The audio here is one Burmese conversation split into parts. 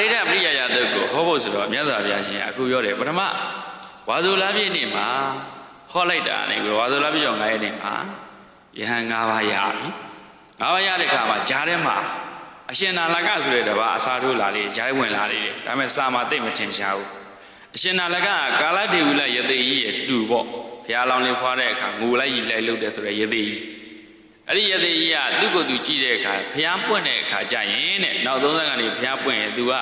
ရိဒပရိယယတုတ်ကိုဟောဖို့ဆိုတော့မြတ်စွာဘုရားရှင်ကအခုပြောတယ်ပထမဝါဇုလပြည့်နေ့မှာဟောလိုက်တာနေပြီးဝါဇုလပြည့်ရော9ရက်နေ့မှာယဟန်၅ပါးရပြီ၅ပါးရတဲ့ခါမှာဂျားထဲမှာအရှင်နာလကဆိုတဲ့တပါးအစာထိုးလာလေဂျားဝင်လာလေတယ်ဒါပေမဲ့စာမှာသိမထင်ရှားဘူးအရှင်နာလကကကာလဒေဝိလယသိကြီးရဲ့တူပေါ့ဘုရားလောင်းလေးဖွားတဲ့အခါငိုလိုက်ရီလိုက်လုပ်တယ်ဆိုတဲ့ယသိကြီး အဲ့ဒီယသိကြီးကသူ့ကိုယ်သူကြည့်တဲ့အခါဖျားပွင့်တဲ့အခါကျရင်တဲ့နောက်သုံးသက်ကနေဖျားပွင့်ရင် तू က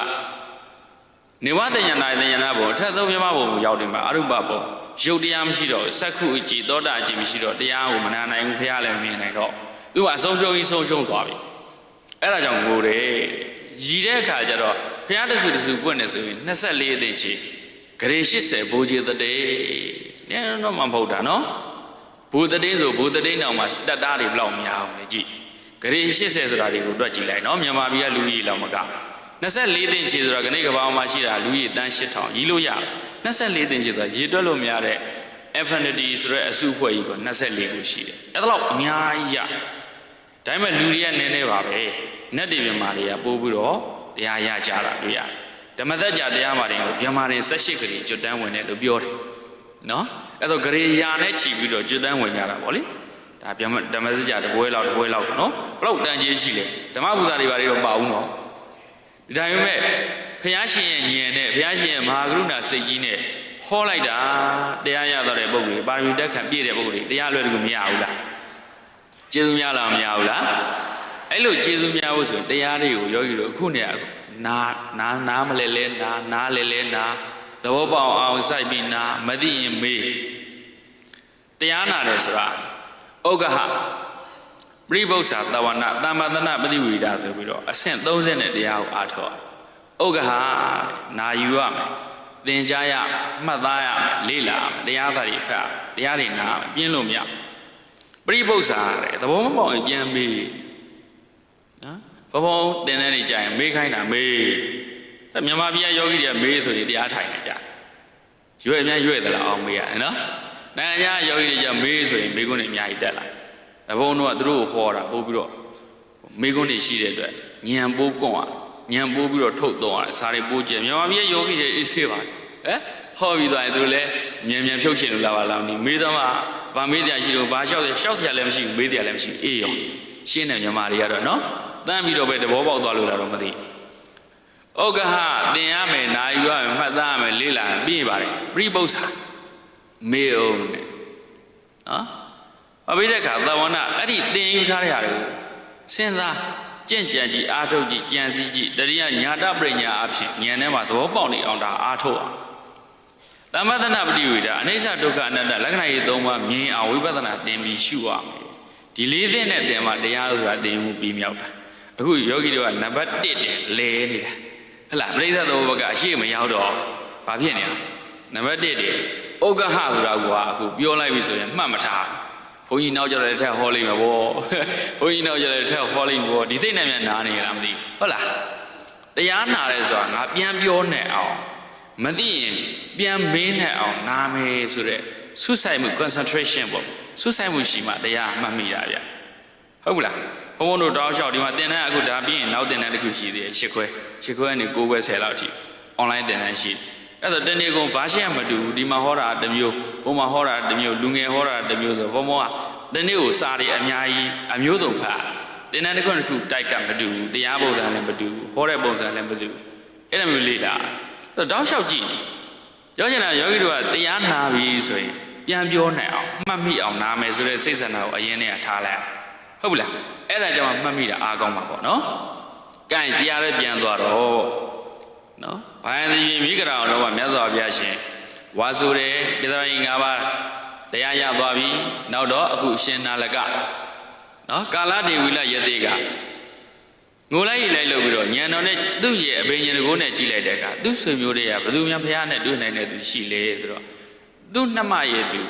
နေဝတဉ္ဏတဉ္ဏဘုံအထက်သုံးပြမဘုံကိုရောက်တယ်မှာအရုပဘုံရုပ်တရားမရှိတော့စက္ခုအကြည်သောတာအကြည်မရှိတော့တရားကိုမနာနိုင်ဘူးဖျားလည်းမမြင်နိုင်တော့ तू ကအဆုံးရှုံးကြီးဆုံးရှုံးသွားပြီအဲ့ဒါကြောင့်ငိုတယ်ရည်တဲ့အခါကျတော့ဖျားတဆူတဆူပွင့်နေဆိုရင်24အသိချီဂရေ80ဘိုးကြီးတတဲ့နည်းတော့မဟုတ်တာနော် ဘူတတိန်ဆိုဘူတတိန်တောင်မှတက်တားတွေဘယ်လောက်များအောင်လဲကြည့်ဂရေ80ဆိုတာတွေကိုတွက်ကြည့်လိုက်နော်မြန်မာပြည်ကလူကြီးလောက်မက24သိန်းချီဆိုတာခဏိကဘာမှာရှိတာလူကြီးတန်း8000ရီးလို့ရတယ်24သိန်းချီဆိုတာရေတွက်လို့မရတဲ့ infinity ဆိုတဲ့အစုအဖွဲ့ကြီးက24ခုရှိတယ်အဲ့ဒါတော့အများကြီးရဒါပေမဲ့လူတွေကနည်းနည်းပါပဲနတ်တွေမြန်မာတွေကပို့ပြီးတော့တရားရကြတာတွေ့ရတယ်ဓမ္မသက်ကြတရားမှာတွေကိုမြန်မာတွေ18ခရီးကျွတ်တန်းဝင်တယ်လို့ပြောတယ်နော် အဲ့တော့ဂရေယာနဲ့ခြီးပြီးတော့ကျွတ်တန်းဝင်ကြတာဗောလေဒါဗျမဓမ္မစကြာတပွဲလောက်တပွဲလောက်နော်ဘလောက်တန်ကြီးရှိလဲဓမ္မဘူတာတွေဘာတွေတော့ပါဘူးနော်ဒါပေမဲ့ဘုရားရှင်ရဲ့ဉာဏ်နဲ့ဘုရားရှင်ရဲ့မဟာကရုဏာစိတ်ကြီးနဲ့ဟောလိုက်တာတရားရတော့တဲ့ပုဂ္ဂိုလ်တွေပါရမီတက်ခံပြည့်တဲ့ပုဂ္ဂိုလ်တွေတရားလွယ်တကူမရဘူးလားကျေးဇူးများလားမရဘူးလားအဲ့လိုကျေးဇူးများဖို့ဆိုရင်တရားတွေကိုယောဂီတို့အခုနဲ့အခုနာနာနာမလဲလဲနာနာလဲလဲနာ သဘောပေါက်အောင်စိုက်ပြီးနာမသိရင်မေးတရားနာတယ်ဆိုတာဩဃဟပရိပု္ပ္ပာတဝနာတမ္ပတနာပฏิဝိဒါဆိုပြီးတော့အဆင့်30နဲ့တရားကိုအားထုတ်ဩဃဟနာယူရမယ်သင်ကြားရမယ်မှတ်သားရမယ်လေ့လာရမယ်တရားသားတွေဖတ်ရမယ်တရားတွေနားရမယ်ပြင်းလို့မရဘူးပရိပု္ပ္ပာတဲ့သဘောမပေါက်ရင်ပြန်မေးနော်ဘဘုံတင်တဲ့နေကြရင်မေးခိုင်းတာမေးအဲမြန်မာပြည်ကယောဂီတွေကမေးဆိုရင်တရားထိုင်နေကြ ရွေ့အများရွေ့သလားအောင်မေးရတယ်နော်နိုင်ငံခြားယောဂီတွေကြမေးဆိုရင်မေးခွန်းတွေအများကြီးတက်လာဘဘုံတို့ကသူတို့ကိုဟောတာပို့ပြီးတော့မေးခွန်းတွေရှိတဲ့အတွက်ညံပိုးကွန်ရညံပိုးပြီးတော့ထုတ်တော့ရတယ်စားတွေပိုးကျမြန်မာပြည်ယောဂီတွေအေးဆေးပါဟဲ့ဟောပြီးသွားရင်သူတို့လည်းမြန်မြန်ဖြုတ်ချင်လို့လာပါလားမသိမေးတော့မှဗာမေးတရားရှိလို့ဘာလျှောက်တယ်လျှောက်တရားလည်းမရှိဘူးမေးတရားလည်းမရှိဘူးအေးရောရှင်းတယ်မြန်မာတွေကတော့နော်တန်းပြီးတော့ပဲသဘောပေါက်သွားလို့လားတော့မသိဥ က္ကဟသင်ရမယ်နာယူရမယ်မှတ်သားရမယ်လေးလာရင်ပြီးပါတယ်ပြိပု္ပ္ပာမေအောင်နဲ့နော်အဘိဓက္ခသဝနာအဲ့ဒီသင်ယူထားတဲ့ဟာတွေကိုစဉ်းစားကြင့်ကြံကြည့်အာထုတ်ကြည့်ကြံစည်းကြည့်တရိယညာတပရိညာအဖြစ်ဉာဏ်ထဲမှာသဘောပေါက်နေအောင်ဒါအာထုတ်အောင်သမထနာပฏิဝိဒါအနိစ္စဒုက္ခအနတ္တလက္ခဏာရေးသုံးပါးမြင်အောင်ဝိပဿနာသင်ပြီးရှုရမယ်ဒီလေးသိနဲ့သင်မှတရားဆိုတာသင်မှုပြီးမြောက်တာအခုယောဂီတွေကနံပါတ်1တဲ့လဲနေတာ ဟဟလားပြိဿသောဘကအရှိမရောက်တော့ဘာဖြစ်နေလဲနံပါတ်1တဲ့ဥက္ကဟဆိုတာကအခုပြောလိုက်ပြီဆိုရင်မှတ်မထားဘုန်းကြီးနောက်ကြတဲ့ထက်ဟောလိမ့်မယ်ဗောဘုန်းကြီးနောက်ကြတဲ့ထက်ဟောလိမ့်မယ်ဗောဒီစိတ်နဲ့မြန်နားနေလားမသိဟုတ်လားတရားနာတယ်ဆိုတာငါပြန်ပြောနေအောင်မသိရင်ပြန်မင်းနဲ့အောင်နာမယ်ဆိုတဲ့ဆုဆိုင်မှု concentration ပေါ့ဆုဆိုင်မှုရှိမှတရားမှတ်မိတာဗျဟုတ်ဘူးလား ဘုံဘုံတို့တောက်လျှောက်ဒီမှာတင်တန်းအခုဒါပြီးရင်နောက်တင်တန်းတစ်ခုရှိသေးတယ်ရှစ်ခွဲရှစ်ခွဲကနေ9ခွဲ10လောက်အထိ online တင်တန်းရှိတယ်အဲ့တော့တနေ့ကုန် version မတူဘူးဒီမှာဟောတာတစ်မျိုးဘုံမှာဟောတာတစ်မျိုးလူငယ်ဟောတာတစ်မျိုးဆိုဘုံဘုံကတနေ့ကိုစာတွေအများကြီးအမျိုးစုံဖတ်တင်တန်းတစ်ခုတစ်ခုတိုက်ကမတူဘူးတရားပုံစံလည်းမတူဘူးဟောတဲ့ပုံစံလည်းမတူဘူးအဲ့လိုမျိုးလေ့လာအဲ့တော့တောက်လျှောက်ကြည့်ပြောချင်တာယောဂီတို့ကတရားနာပြီဆိုရင်ပြန်ပြောနိုင်အောင်မှတ်မိအောင်နာမယ်ဆိုတဲ့စိတ်ဆန္ဒကိုအရင်တည်းကထားလိုက် ဟုတ်ပြီလားအဲ့ဒါကြောင့်မှတ်မိတာအားကောင်းမှာပေါ့နော်ကဲတရားလည်းပြန်သွားတော့နော်ဘာယံတိမိဂရာအောင်တော့မြတ်စွာဘုရားရှင်ဝါဆိုတယ်ပြသရင်၅ပါးတရားရသွားပြီနောက်တော့အခုရှင်နာလကနော်ကာလဒေဝီလယတိကငိုလိုက်ရလိုက်လို့ပြီးတော့ညံတော်နဲ့သူ့ရဲ့အဘိညာဉ်ကိုနဲ့ကြည့်လိုက်တဲ့အခါသူ့ဆွေမျိုးတွေကဘယ်သူများဘုရားနဲ့တွေ့နိုင်တဲ့သူရှိလေဆိုတော့သူ့နှမရဲ့သူ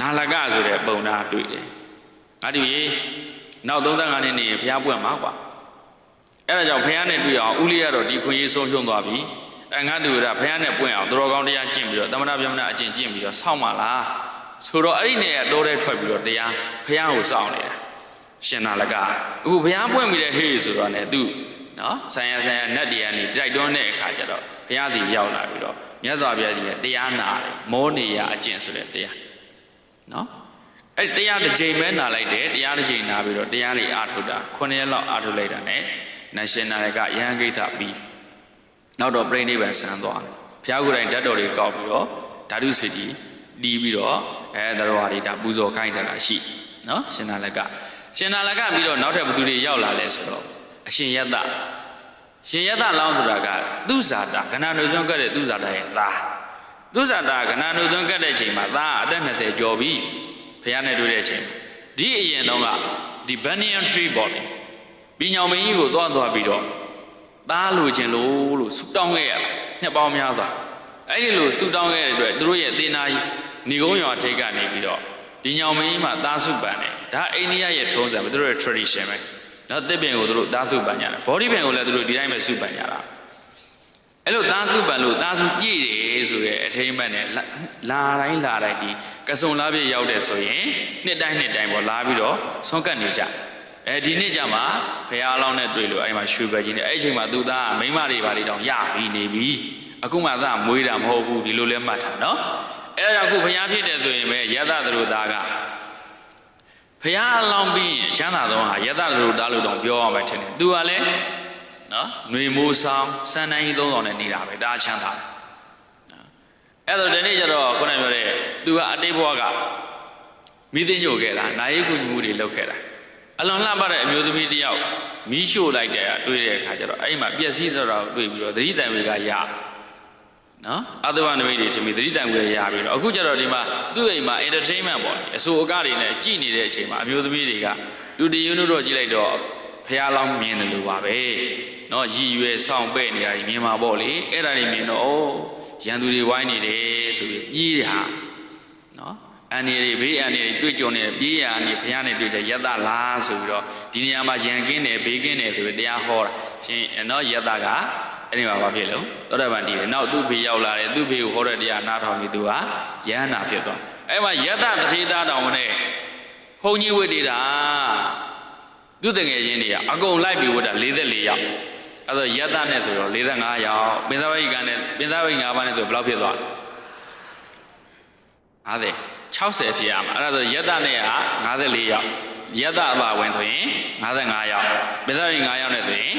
နာလကဆိုတဲ့ပုံသားတွေ့တယ် ငါတို့ရေနောက်35နှစ်နေရင်ဘုရားပွင့်မှာကွာအဲ့ဒါကြောင့်ဘုရားနဲ့တွေ့အောင်ဦးလေးကတော့ဒီခွင့်ရေးဆုံးရှုံးသွားပြီအဲငါတို့ကဘုရားနဲ့ပွင့်အောင်တော်ကောင်းတရားကျင့်ပြီးတော့သမဏဗျမနာအကျင့်ကျင့်ပြီးတော့ဆောက်မှလားဆိုတော့အဲ့ဒီနေရာတိုးတဲ့ထွက်ပြီးတော့တရားဘုရားကိုစောင့်နေတာရှင်နာလကအခုဘုရားပွင့်ပြီးတဲ့ဟေးဆိုတော့ ਨੇ သူနော်ဆံရဆံရနတ်တရားနေတိုက်တွန်းတဲ့အခါကျတော့ဘုရားသည်ရောက်လာပြီးတော့မြတ်စွာဘုရားကြီးကတရားနာတယ်မောနေရအကျင့်ဆိုတဲ့တရားနော် အဲ့ဒီတရားတစ်ချိန်ပဲနာလိုက်တယ်တရားတစ်ချိန်နာပြီးတော့တရားလေးအာထုတ်တာ9ရက်လောက်အာထုတ်လိုက်တာ ਨੇ နတ်ရှင်နာရကယဟန်ဂိတ်သပြီးနောက်တော့ပြိဋိဘံဆန်းသွားတယ်ဘုရားကိုယ်တိုင်ဓာတ်တော်တွေကောက်ပြီးတော့ဓာတုစေတီတီးပြီးတော့အဲသတော်ဟာတွေဒါပူဇော်ခိုင်းတာရှိနော်ရှင်နာလကရှင်နာလကပြီးတော့နောက်ထပ်ဘသူတွေရောက်လာလဲဆိုတော့အရှင်ယတ္တရှင်ယတလောင်းဆိုတာကသူဇာတာခဏနှုတ်သွင်းကတ်တဲ့သူဇာတာရဲ့သားသူဇာတာခဏနှုတ်သွင်းကတ်တဲ့အချိန်မှာသားအသက်20ကျော်ပြီ ဖះနဲ့တွေ့တဲ့အချိန်ဒီအရင်တော့ကဒီ banyan tree ပေါ့လေပြီးညောင်မင်းကြီးကိုသွားသွားပြီးတော့သားလိုချင်လို့လို့ဆူတောင်းခဲ့ရတာနှစ်ပေါင်းများစွာအဲ့ဒီလိုဆူတောင်းခဲ့တဲ့အတွက်သူတို့ရဲ့သေနာကြီးဏီကုန်းရွာထိပ်ကနေပြီးတော့ဒီညောင်မင်းကြီးမှာသားစုပန်တယ်ဒါအိန္ဒိယရဲ့ထုံးစံပဲသူတို့ရဲ့ tradition ပဲနော်တစ်ပင်ကိုသူတို့သားစုပန်ကြတယ် body ပင်ကိုလည်းသူတို့ဒီတိုင်းပဲစုပန်ကြတာအဲ့လို သားစုပန်လို့သားစုပြည့်တယ်ဆိုရဲအထိမ့်မှတ်နဲ့လာလာတိုင်းလာတိုင်းဒီကစုံလာပြည့်ရောက်တယ်ဆိုရင်နှစ်တိုင်းနှစ်တိုင်းပေါ့လာပြီးတော့ဆွန့်ကတ်နေကြအဲဒီနေ့ကျမှဖះအလောင်းနဲ့တွေ့လို့အဲ့ဒီမှာရွှေပဲကြီးနဲ့အဲ့ဒီအချိန်မှာသူသားကမိန်းမတွေပါတွေတောင်ရပြီးနေပြီအခုမှသားမွေးတာမဟုတ်ဘူးဒီလိုလဲမှတ်ထားနော်အဲ့ဒါကြောင့်အခုဖះဖြစ်တယ်ဆိုရင်ပဲယတသူတို့သားကဖះအလောင်းပြီးရင်ချမ်းသာသောဟာယတလူသားလို့တောင်ပြောရမယ်ထင်တယ်။ तू ကလည်း နော်ຫນွေမိုးဆောင်စံတိုင်းကြီးသုံးဆောင်နဲ့နေတာပဲဒါချမ်းသာတယ်။နော်အဲ့တော့ဒီနေ့ကျတော့ခုနပြောတဲ့ तू ကအတိတ်ဘဝကမိသိညိုခဲ့တာနိုင်ကူညီမှုတွေလုပ်ခဲ့တာအလွန်လှပတဲ့အမျိုးသမီးတစ်ယောက်မီးရှို့လိုက်တဲ့တွေ့တဲ့အခါကျတော့အဲ့ဒီမှာပျက်စီးသွားတာကိုတွေ့ပြီးတော့သတိတန်ဝေကရနော်အတဝနမိတ်တွေထင်ပြီးသတိတန်ဝေရပြီးတော့အခုကျတော့ဒီမှာသူ့အိမ်မှာ entertainment ပေါ့အဆိုအကတွေနဲ့ကြည်နေတဲ့အချိန်မှာအမျိုးသမီးတွေကလူတယူနုတော့ကြည့်လိုက်တော့ဖះလောင်းမြင်တယ်လို့ပါပဲ နော်ရည်ရွယ်ဆောင်ပဲ့နေတာကြီးမြင်မှာပေါ့လေအဲ့ဒါတွေမြင်တော့ဩရန်သူတွေဝိုင်းနေတယ်ဆိုပြီးပြေးတာနော်အန်ဒီတွေဘေးအန်ဒီတွေတွေ့ကြုံနေပြေးရအနေဖះနဲ့တွေ့တဲ့ယတ္တလားဆိုပြီးတော့ဒီနေရာမှာရန်ကင်းတယ်ဘေးကင်းတယ်ဆိုပြီးတရားဟောတာရှင်နော်ယတ္တကအဲ့ဒီမှာဘာဖြစ်လို့သောတပန်တည်တယ်နောက်သူ့ဖေရောက်လာတယ်သူ့ဖေကိုဟောတဲ့တရားနားထောင်ပြီးသူကယဟန္တာဖြစ်သွားအဲ့မှာယတ္တတထေတာတောင်နဲ့ဘုံကြီးဝိတ္တိတာသူတငယ်ချင်းတွေကအကုန်လိုက်ပြီးဝတ်တာ44ယောက် အဲ့တော့ယတ္တနဲ့ဆိုတော့45ယောက်ပင်သဝိကနဲ့ပင်သဝိ5ပါးနဲ့ဆိုဘယ်လောက်ဖြစ်သွားလဲ50 60ဖြစ်ရမှာအဲ့ဒါဆိုယတ္တနဲ့က54ယောက်ယတ္တအပါဝင်ဆိုရင်55ယောက်ပင်သဝိ5ယောက်နဲ့ဆိုရင်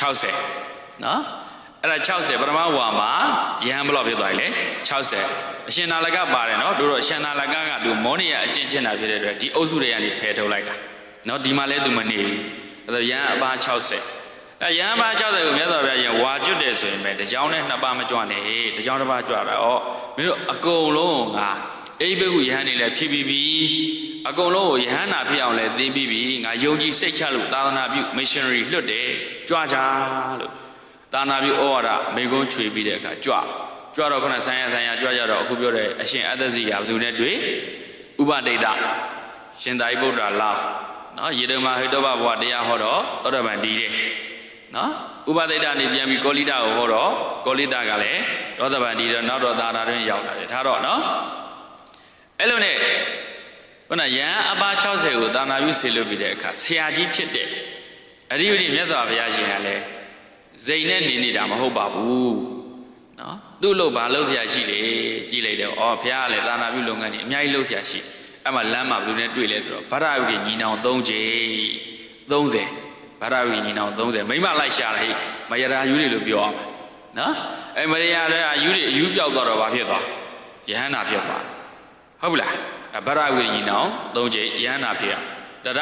60နော်အဲ့ဒါ60ပထမဝါမှာယဟန်ဘယ်လောက်ဖြစ်သွားပြီလဲ60အရှင်နာလကပါတယ်နော်တို့တော့အရှင်နာလကကသူမောနီယာအကျင့်ကျင့်တာဖြစ်တဲ့အတွက်ဒီအုပ်စုတွေကနေဖယ်ထုတ်လိုက်တာနော်ဒီမှာလဲသူမနေဘူးအဲ့တော့ယဟန်အပါ60 အဲ့ယဟန်အပါ60ကိုမြတ်စွာဘုရားရင်ဝါကျွတ်တယ်ဆိုရင်ပဲတကြောင်နဲ့နှစ်ပါးမကြွနဲ့တကြောင်တစ်ပါးကြွတာဩမင်းတို့အကုန်လုံးငါအိဘိကုယဟန်နေလဲဖြစ်ပြီးပြီအကုန်လုံးကိုယဟန်နာဖြစ်အောင်လဲသင်ပြီးပြီငါယုံကြည်စိတ်ချလို့သာသနာပြု missionary လွတ်တယ်ကြွကြလို့တာနာပြုဩဝါဒမေကုန်းချွေပြီးတဲ့အခါကြွကြွတော့ခုနဆံရဆံရကြွကြတော့အခုပြောတဲ့အရှင်အတ္တစီဟာဘယ်သူနဲ့တွေ့ဥပဒိတရှင်သာရိပုတ္တရာလာနော်ယေဒမဟိတောဘဘဝတရားဟောတော့သောတပန်ဒီတဲ့ နော်ဥပဒိတနေပြန်ပြီးကောလိတကိုဟောတော့ကောလိတကလည်းဒေါသပန်ဒီတော့နောက်တော့သာတာတွင်ရောက်လာတယ်ထားတော့နော်အဲ့လိုနဲ့ခုနယံအပါ60ကိုသာနာပြုဆေလွတ်ပြီးတဲ့အခါဆရာကြီးဖြစ်တဲ့အရိယတိမြတ်စွာဘုရားရှင်ကလည်းဇိမ်နဲ့နေနေတာမဟုတ်ပါဘူးနော်သူ့လို့ဘာလို့ဆရာရှိလေကြည်လိုက်တယ်ဩဘုရားကလည်းသာနာပြုလုပ်ငန်းကြီးအများကြီးလုပ်ဆရာရှိအဲ့မှာလမ်းမှာဘယ်လိုနဲ့တွေ့လဲဆိုတော့ဗရဝိတ္တိညီနောင်3ချိန်30 ဗရဝိညီနောင်30မိမလိုက်ရှာလိုက်မယရာယူတွေလို့ပြောအောင်နော်အဲ့မရယာလည်းအယူတွေအယူပြောက်သွားတော့ဘာဖြစ်သွားယဟန္တာဖြစ်သွားဟုတ်ပြီလားအဲ့ဗရဝိညီနောင်3ချိန်ယဟန္တာဖြစ်ရဒါတော့